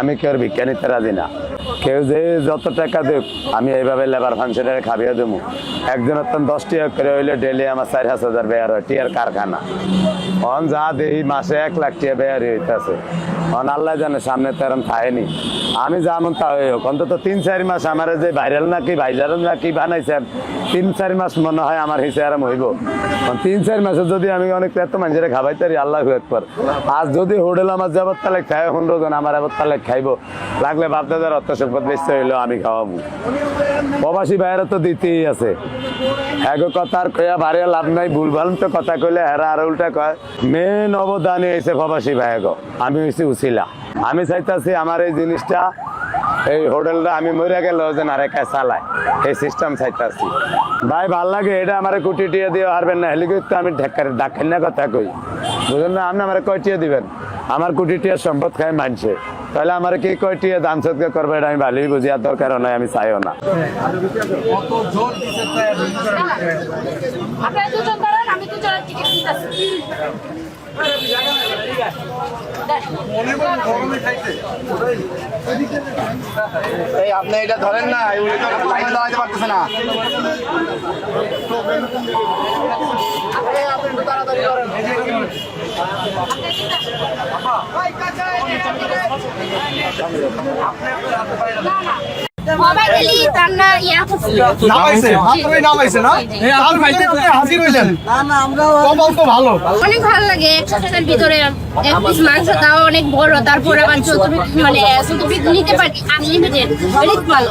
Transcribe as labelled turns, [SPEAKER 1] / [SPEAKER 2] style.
[SPEAKER 1] আমি কেউ ভিক্ষা নিতে রাজি না? কেউ যে যত টাকা দেব আমি এইভাবে লেবার ফাংশনের খাবিয়ে দেবো একজনের তো দশ টিয়া করে হইলে ডেলি আমার চার পাঁচ হাজার বেয়ার হয়, টিয়ার কারখানা। অন যা দেহি মাসে এক লাখ টিয়া বেয়ারি হইতেছে। অন আল্লাহ জানে সামনে তো এরম থাকেনি। আমি যেমন তা হই হোক, অন্তত তিন চার মাস আমার যে ভাইরাল নাকি ভাইজাল নাকি বানাইছেন তিন চার মাস মনে হয় আমার হিসেবে আরাম হইব। তিন চার মাসে যদি আমি অনেক এত মানুষের খাবাই তারি আল্লাহ একবার আজ যদি হোটেল আমার যাবার তাহলে খাই পনেরো জন আমার আবার তাহলে খাইবো। লাগলে বাপদাদার অর্থ সম্পদ বেচতে হইল আমি খাওয়াবো। প্রবাসী ভাইয়েরা তো দিতেই আছে। এগো কথা আর কয়া বাড়িয়া লাভ নাই ভুল ভালো তো কথা কইলে হেরা আর উল্টা কয়, মেন অবদানে এসে প্রবাসী ভাই গো, আমি হয়েছি উচিলা আমি চাইতাছি আমার এই জিনিসটা, এই হোটেলটা আমি মরে গেল যেন আর একা চালায়, এই সিস্টেম চাইতাছি। ভাই, ভালো লাগে, এটা আমার কোটি টিয়া দিয়ে হারবেন না হেলিকে তো আমি ঢেকার ডাকেন না কথা কই। বুঝলেন না, আপনি আমার কয় টিয়া দিবেন? আমার কোটি টিয়ার সম্পদ খায় মানছে তাহলে আমার কি কয় টিয়া দান সৎকার করবে এটা আমি ভালোই বুঝি আর দরকার নয় আমি চাইও না।
[SPEAKER 2] এই আপনি এটা ধরেন না লাইন দাঁড়াইতে পারতেছে না। তাড়াতাড়ি করেন।
[SPEAKER 3] অনেক ভালো লাগে একশো টাকার ভিতরে এক পিস মাংস তাও অনেক বড় তারপর আবার চতুর্থ মানে চতুর্থ নিতে পারি আনলিমিটেড অনেক ভালো।